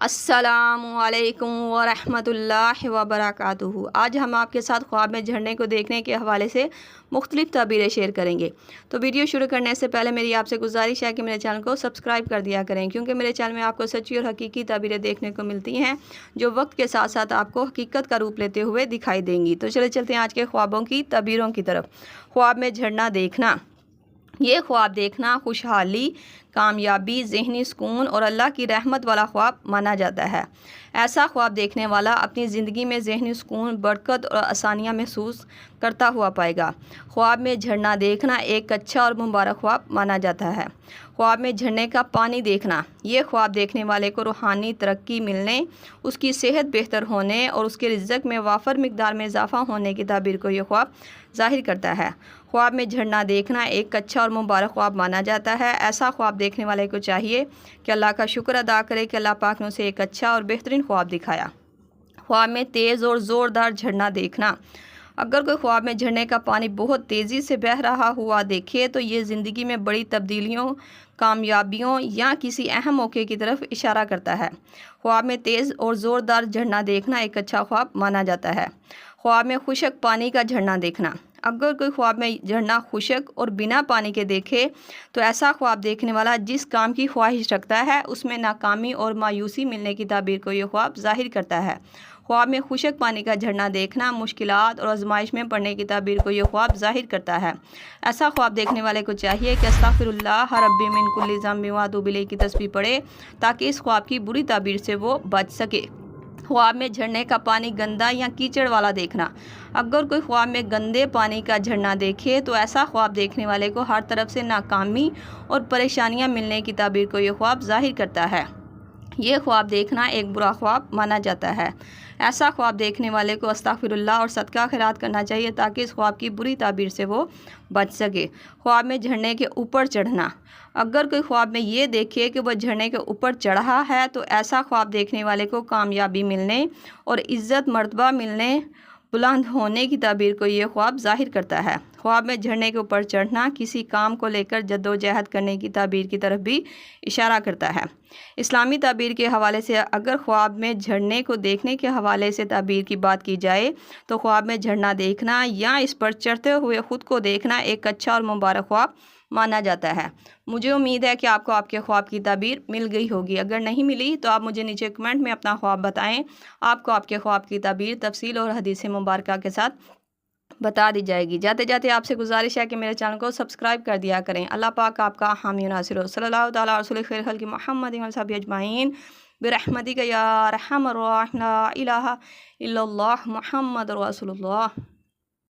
السلام علیکم ورحمۃ اللہ وبرکاتہ۔ آج ہم آپ کے ساتھ خواب میں جھرنے کو دیکھنے کے حوالے سے مختلف تعبیریں شیئر کریں گے۔ تو ویڈیو شروع کرنے سے پہلے میری آپ سے گزارش ہے کہ میرے چینل کو سبسکرائب کر دیا کریں، کیونکہ میرے چینل میں آپ کو سچی اور حقیقی تعبیریں دیکھنے کو ملتی ہیں، جو وقت کے ساتھ ساتھ آپ کو حقیقت کا روپ لیتے ہوئے دکھائی دیں گی۔ تو چلے چلتے ہیں آج کے خوابوں کی تعبیروں کی طرف۔ خواب میں جھرنا دیکھنا۔ یہ خواب دیکھنا خوشحالی کامیابی، ذہنی سکون اور اللہ کی رحمت والا خواب مانا جاتا ہے۔ ایسا خواب دیکھنے والا اپنی زندگی میں ذہنی سکون، برکت اور آسانیاں محسوس کرتا ہوا پائے گا۔ خواب میں جھرنا دیکھنا ایک اچھا اور مبارک خواب مانا جاتا ہے۔ خواب میں جھرنے کا پانی دیکھنا، یہ خواب دیکھنے والے کو روحانی ترقی ملنے، اس کی صحت بہتر ہونے اور اس کے رزق میں وافر مقدار میں اضافہ ہونے کی تعبیر کو یہ خواب ظاہر کرتا ہے۔ خواب میں جھرنا دیکھنا ایک اچھا اور مبارک خواب مانا جاتا ہے۔ ایسا خواب دیکھنے والے کو چاہیے کہ اللہ کا شکر ادا کرے کہ اللہ پاک نے اسے ایک اچھا اور بہترین خواب دکھایا۔ خواب میں تیز اور زوردار جھرنا دیکھنا۔ اگر کوئی خواب میں جھرنے کا پانی بہت تیزی سے بہہ رہا ہوا دیکھے تو یہ زندگی میں بڑی تبدیلیوں، کامیابیوں یا کسی اہم موقع کی طرف اشارہ کرتا ہے۔ خواب میں تیز اور زوردار جھرنا دیکھنا ایک اچھا خواب مانا جاتا ہے۔ خواب میں خشک پانی کا جھرنا دیکھنا۔ اگر کوئی خواب میں جھرنا خشک اور بنا پانی کے دیکھے تو ایسا خواب دیکھنے والا جس کام کی خواہش رکھتا ہے، اس میں ناکامی اور مایوسی ملنے کی تعبیر کو یہ خواب ظاہر کرتا ہے۔ خواب میں خشک پانی کا جھرنا دیکھنا مشکلات اور آزمائش میں پڑھنے کی تعبیر کو یہ خواب ظاہر کرتا ہے۔ ایسا خواب دیکھنے والے کو چاہیے کہ استغفر اللہ ربی من کل ضم بلے کی تصویر پڑھے تاکہ اس خواب کی بری تعبیر سے وہ بچ سکے۔ خواب میں جھرنے کا پانی گندا یا کیچڑ والا دیکھنا۔ اگر کوئی خواب میں گندے پانی کا جھرنا دیکھے تو ایسا خواب دیکھنے والے کو ہر طرف سے ناکامی اور پریشانیاں ملنے کی تعبیر کو یہ خواب ظاہر کرتا ہے۔ یہ خواب دیکھنا ایک برا خواب مانا جاتا ہے۔ ایسا خواب دیکھنے والے کو استغفر اللہ اور صدقہ خیرات کرنا چاہیے تاکہ اس خواب کی بری تعبیر سے وہ بچ سکے۔ خواب میں جھرنے کے اوپر چڑھنا۔ اگر کوئی خواب میں یہ دیکھے کہ وہ جھرنے کے اوپر چڑھا ہے تو ایسا خواب دیکھنے والے کو کامیابی ملنے اور عزت، مرتبہ ملنے، بلند ہونے کی تعبیر کو یہ خواب ظاہر کرتا ہے۔ خواب میں جھرنے کے اوپر چڑھنا کسی کام کو لے کر جد و جہد کرنے کی تعبیر کی طرف بھی اشارہ کرتا ہے۔ اسلامی تعبیر کے حوالے سے اگر خواب میں جھرنے کو دیکھنے کے حوالے سے تعبیر کی بات کی جائے تو خواب میں جھرنا دیکھنا یا اس پر چڑھتے ہوئے خود کو دیکھنا ایک اچھا اور مبارک خواب مانا جاتا ہے۔ مجھے امید ہے کہ آپ کو آپ کے خواب کی تعبیر مل گئی ہوگی۔ اگر نہیں ملی تو آپ مجھے نیچے کمنٹ میں اپنا خواب بتائیں۔ آپ کو آپ کے خواب کی تعبیر تفصیل اور حدیث مبارکہ کے ساتھ بتا دی جائے گی۔ جاتے جاتے آپ سے گزارش ہے کہ میرے چینل کو سبسکرائب کر دیا کریں۔ اللہ پاک آپ کا حامی ناصر صلی اللہ تعالیٰ رسول خیر خلق محمد صحابی اجمعین۔ برحمتی کا یا رحم الرحمن الہ الا اللہ محمد رسول اللہ۔